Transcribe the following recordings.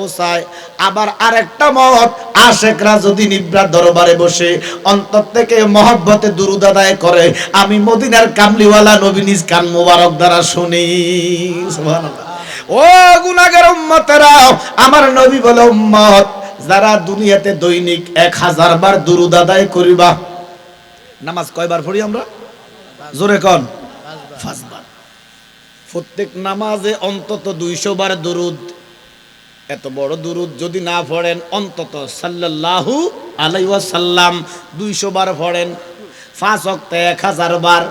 পৌঁছায়। আবার আরেকটা মত আশেকরা যদি নিব্রা দরবারে বসে অন্তর থেকে মহব্বতে দুরুদ আদায় করে, আমি মদিনার কামলিওয়ালা নবী নিজ কান মোবারক দ্বারা শুনি। ও গুনাগার উম্মতেরা, আমার নবী বলে, উম্মত, যারা দুনিয়াতে দৈনিক এক হাজার বার দুরুদ আদায় করিবা। নামাজ কয়বার পড়ি আমরা? জোরে কন। পাঁচবার। প্রত্যেক নামাজে অন্তত দুইশো বার দুরুদ। এত বড় দুরুদ যদি না পড়েন, অন্তত সাল্লাল্লাহু আলাইসাল্লাম দুইশো বার পড়েন, পাঁচ অক্টে এক হাজার বার।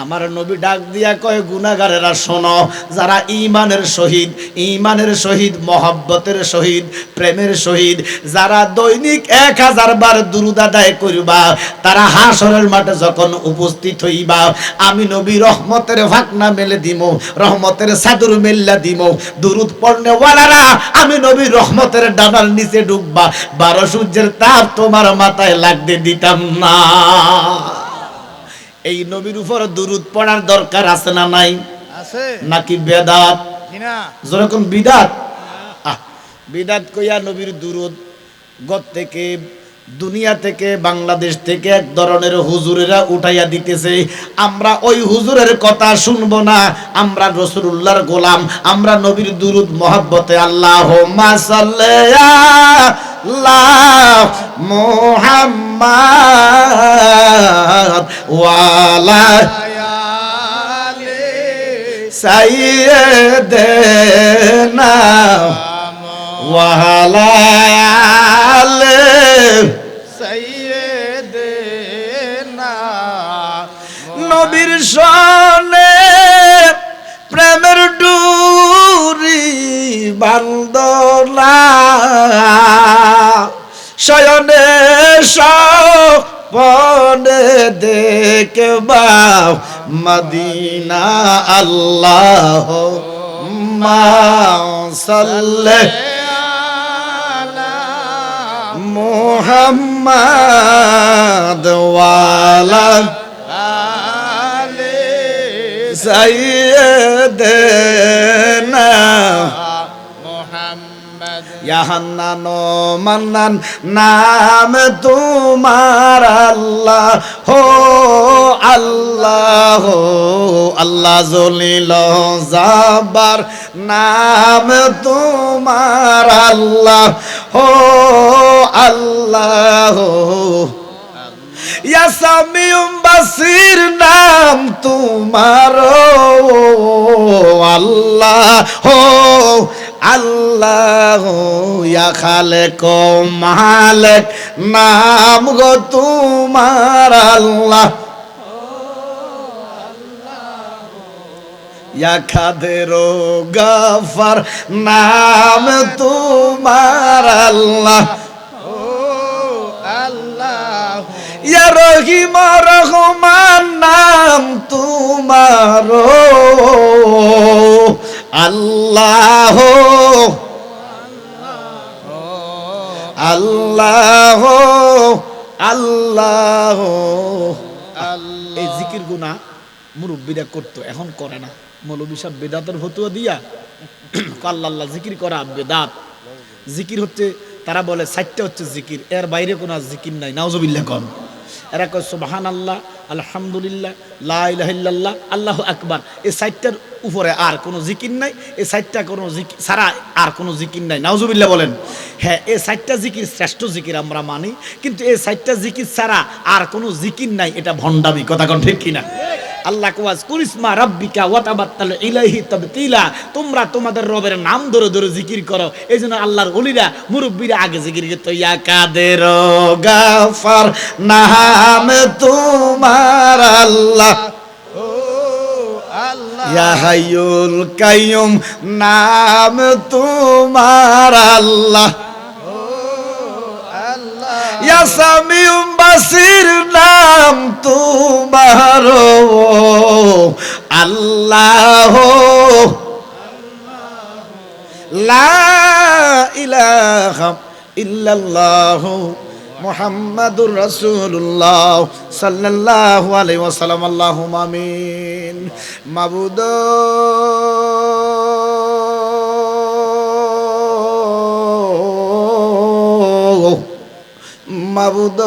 আমার নবী ডাক দিয়া কয় গুনাগারেরা শোনো, যারা ইমানের শহীদ ইমানের শহীদ, মহব্বতের শহীদ, প্রেমের শহীদ, যারা দৈনিক এক হাজার বার দুরুদ আদায় করিবা, তারা হাসরের মাঠে যখন উপস্থিত হইবা, আমি নবী রহমতের ভাকনা মেলে দিম, রহমতের সাদুর মেল্লা দিম, দুরুদ পড়নে ওয়ালারা, আমি নবী রহমতের ডানার নিচে ডুববা, বারো সূর্যের তাপ তোমার মাথায় লাগতে দিতাম না। এই নবীর উপর দুরুদ পড়ার দরকার আছে না নাই? আছে। নাকি বেদাত? যেরকম বিদাত। বিদাত কইয়া নবীর দুরুদ গত থেকে দুনিয়া থেকে বাংলাদেশ থেকে এক ধরনের হুজুরেরা উঠাইয়া দিতেছে। আমরা ওই হুজুরের কথা শুনব না। আমরা রসুল্লাহর গোলাম। আমরা নবীর দুরুদ মহাব্বতে। আল্লাহ মোহাম্মদ। ওয়ালা সাইয়েদেনা ওয়ালা আলে নবীর সনে দেখবা মদিনা আল্লাহ সাল্লে মোহাম্মদ ওয়ালা সাইয়্যিদিনা ইয়া হান্নান ও মান্নান, নাম তোমার আল্লাহ, হো আল্লাহ আল্লাহ জলিল জাবার নাম তোমার আল্লাহ, হো আল্লাহ ইয়াসামিউম বাসির, নাম তোমার আল্লাহ, হো আল্লাহ ইয়া খালেক মালেক, নাম গো তোমার আল্লাহ। ইয়া খাদের গাফার নাম তোমার আল্লাহ। ইয়া রহিম নাম তোমার আল্লাহ আল্লাহ আল্লাহ এই জিকির গুনা মুরব্বীরা করতো, এখন করে না। মৌলবী সাহেব বেদাতের ফতুয়া দিয়া আল্লাহ জিকির করা বেদাত। জিকির হচ্ছে, তারা বলে, সাইটটা হচ্ছে জিকির, এর বাইরে কোনো জিকির নাই, নাউজুবিল্লাহ কন। এরা কয় সুবহান আল্লাহ আলহামদুলিল্লাহ, লা আল্লাহ আকবার। এই সাইটটার উপরে আর কোনো জিকির নাই, এই সাইটটা কোনো জিকির ছাড়া আর কোনো জিকির নাই। নাউজুবিল্লাহ বলেন। হ্যাঁ এই সাইটটা জিকির শ্রেষ্ঠ জিকির আমরা মানি, কিন্তু এই সাইটটা জিকির ছাড়া আর কোনো জিকির নাই, এটা ভণ্ডামি, কথা কোন ঠিক কিনা? আল্লাহ কোয়াজ কুরিসমা রাব্বিকা ইলাইহি তাবতিলা। তোমরা তোমাদের রবের নাম ধরে ধরে জিকির করো। এই জন্য আল্লাহর ওলিরা, মুরব্বীরা আগে জিকির ইয়া কাদের গাফার, নাম তোমার আল্লাহ। ইয়া কাইয়ুম, নাম তোমার আল্লাহ। ইয়া সামিউম বাসির নাম আল্লাহ। ইল্লাল্লাহ মুহাম্মাদুর রাসূলুল্লাহ সাল্লাল্লাহু আলাইহি ওয়াসাল্লাম। আল্লাহুম্মা আমিন। মাবুদ। মাবুদ।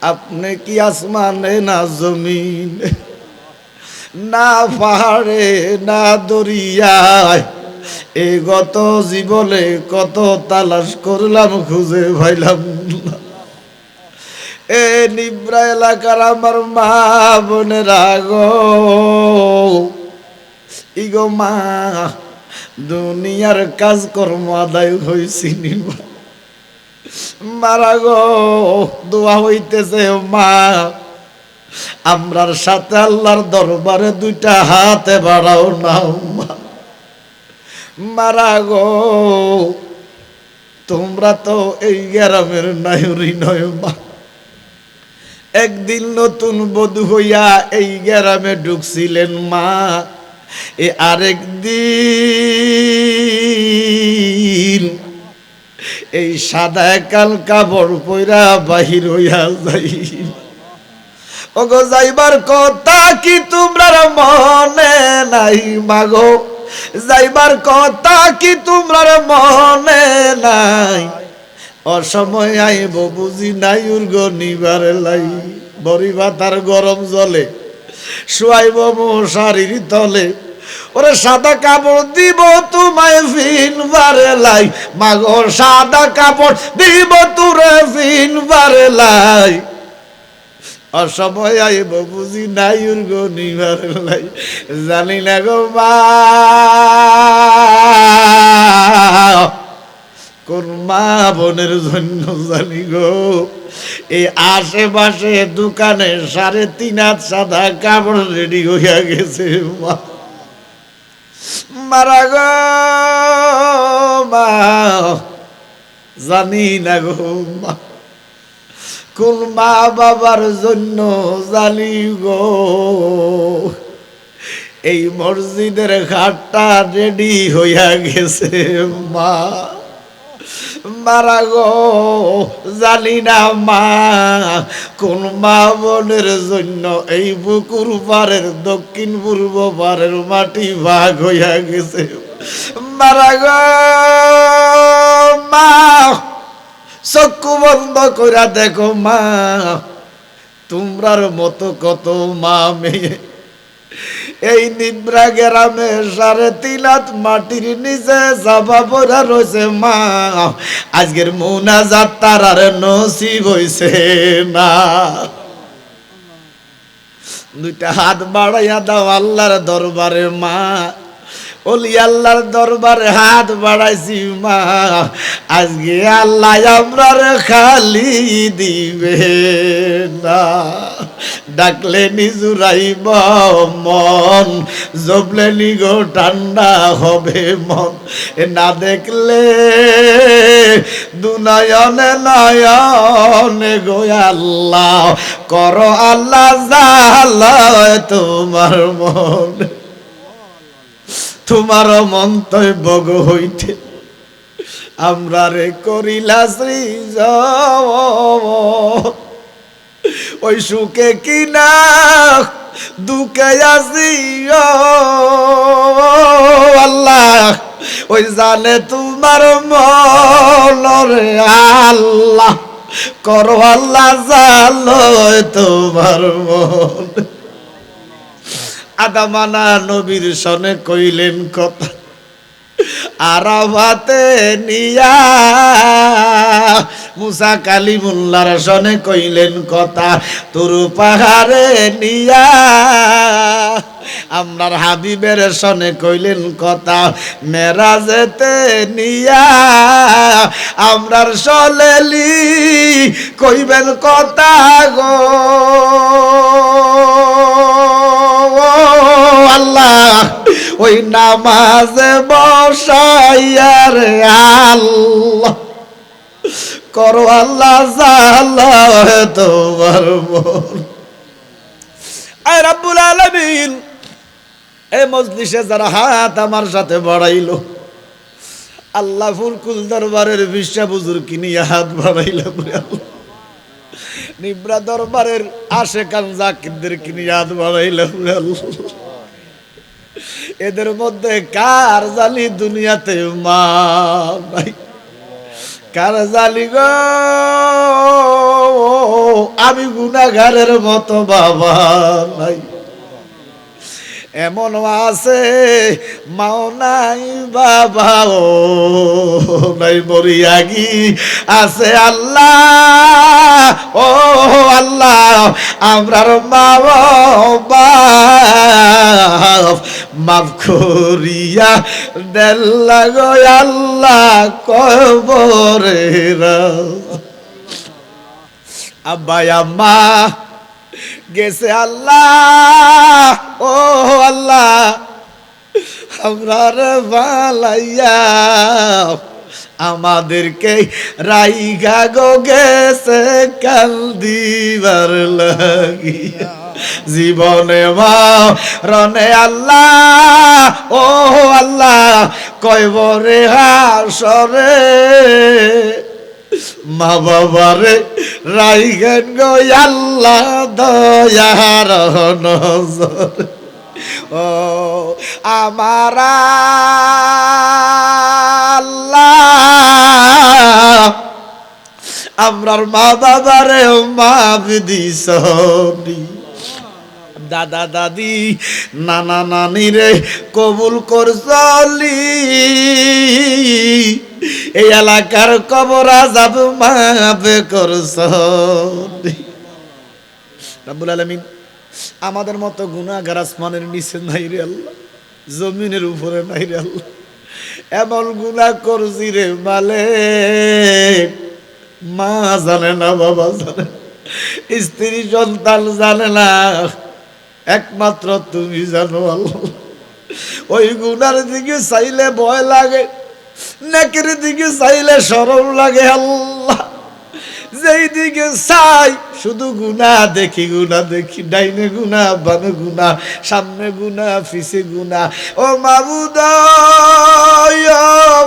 আপনি কি আসমানে না জমিনে? না পাহাড়ে, না দরিয়ায়, এ গত জীবনে কত তালাশ করলাম, খুঁজে ভাইলাম এ নিব্রা এলাকার আমার মা বোনেরা গো। ইগো মা, দুনিয়ার কাজকর্ম আদায় হয়েছি নিবা। মারা গো, দোয়া হইতেছে মা। আমরার সাথে আল্লাহর দরবারে দুইটা হাতে বাড়াও না মারা গো, তোমরা তো এই গ্রামের নায়রি নয় মা একদিন নতুন বধূ হইয়া এই গ্রামে ঢুকছিলেন, মা। এ আরেক দিন এই সাদা কাল কাপড় পইরা বাহির হইয়া যাই ওগো যাইবার কথা কি তোমরা মনে নাই, মাগো? যাইবার কথা কি তোমরা মনে নাই? অসময় আইব, বুঝি নাই উর্গ নিবার লাই। বড়ি ভাতার গরম জলে শুয়াইব মশারির তলে। ওরে সাদা কাপড় দিব তোমায় ফিন বারে লাই। মাগো, সাদা কাপড় দিব তুরে ফিন বারে লাই। অসময় আইব বুঝি নাই উর্গ নিবার লাই। জানি না গো মা। কোন মা বোনের জন্য জানি গো। এই আশেপাশে দোকানে সাড়ে তিন হাত সাদা কাপড় রেডি হইয়া গেছে, মা। মারা গো মা। জানি না গো মা। কোন মা বাবার জন্য জানি গো। এই মসজিদের ঘাটটা রেডি হইয়া গেছে, মা। মারা গো, জানি না, মা। কোন মা বোনের জন্য এই বুকুর পারের দক্ষিণ পূর্ব পারের মাটি ভাগ হইয়া গেছে। মারা গো, মা। চক্ষু বন্ধ কইরা দেখো মা, তোমরার মতো কত মা মেয়ে। এই নিব্রা গ্রামে সাড়ে তিলাত মাটির নিচে চাপা পড়া রয়েছে মা। আজকের মৌনা যাত্রার আর নসিব হইছে না। দুইটা হাত বাড়াইয়া দাও আল্লাহর দরবারে মা। ওলি আল্লাহর দরবারে হাত বাড়াইছি, মা। আজকে আল্লাহ আমরার খালি দিবে না। ডাকলে নিজুরাইব মন জবলে নিগো ঠান্ডা হবে মন। না দেখলে দুনয়নে নয়নে গো আল্লাহ, কর আল্লাহ জালায় তোমার মন। তোমার মন্তব্য হইতে আমরা রে করিলা শ্রী ওই সুখে কিনা দুঃখে আসি আল্লাহ, ওই জানে তোমার মনরে আল্লাহ। করো আল্লাহ জালো তোমার মন। আদামানা নবীর সনে কইলেন কথা, আরাফাতে নিয়া, মুসা কালিমুল্লার সনে কইলেন কথা, তুরু পাহাড়ে নিয়া। আমরার হাবিবের সনে কইলেন কথা, মেরাজেতে নিয়া। আমরার সলেলি কইবেন কথা গো। ওই নামাজে বসাইয়ার আল্লাহ। করো আল্লাহ জাল্লাহ তোমার মন। আয় রাব্বুল আলামিন এই মজলিসে যারা হাত আমার সাথে বাড়াইলো, আল্লাহ ফুরকুল দরবারের বিশ্বা বুজুর কিনিয়া হাত বাড়াইলাম নিব্রা দরবারের আশে কান জাকিরদের কিনিয়া হাত বাড়াইলাম আল্লাহ। এদের মধ্যে কার জালি দুনিয়াতে মা, ভাই? কার জালি গো? আমি গুনাগারের মতো বাবা নাই এমন আছে, মাও নাই বাবা ও নাই মরিয়াগি আছে আল্লাহ। ও আল্লাহ, আমরার মা মাফ করিয়া দেল্লা গো আল্লাহ কবরে আব্বাই, আম্মা গেছে আল্লাহ, ও আল্লাহ আমরার বালাইয়া, আমাদেরকে রাইগা গো গেছে কাল দিবার লাগিয়া। জীবনে মা রনে আল্লাহ, ও আল্লাহ কয়বরে হাসরে। মা বাবারে রাইগেন গো, আল্লাহ দয়ার নজর। ও, আমার আল্লাহ, আমরার মা বাবারে মাফ দিসনি। দাদা দাদি, নানা নানি রে কবুল করছলি এই এলাকার কবর আজাব মাফে করছলি রাব্বুল আলামিন, আমাদের মতো গুনাহগার আসমানের নিচে নাই রে আল্লাহ, জমিনের উপরে নাই রে আল্লাহ। এমন গুনাহ করছি রে মালে মা জানে না, বাবা জানে স্ত্রী, সন্তান জানে না। একমাত্র তুমি জানো আল্লাহ। ওই গুনার দিকে চাইলে ভয় লাগে। নেকের দিকে চাইলে সরল লাগে আল্লাহ। যেই দিকে চাই, শুধু গুনা দেখি গুনা দেখি, ডাইনে গুনা বামে গুনা সামনে গুনা পিছে গুনা ও মাবুদা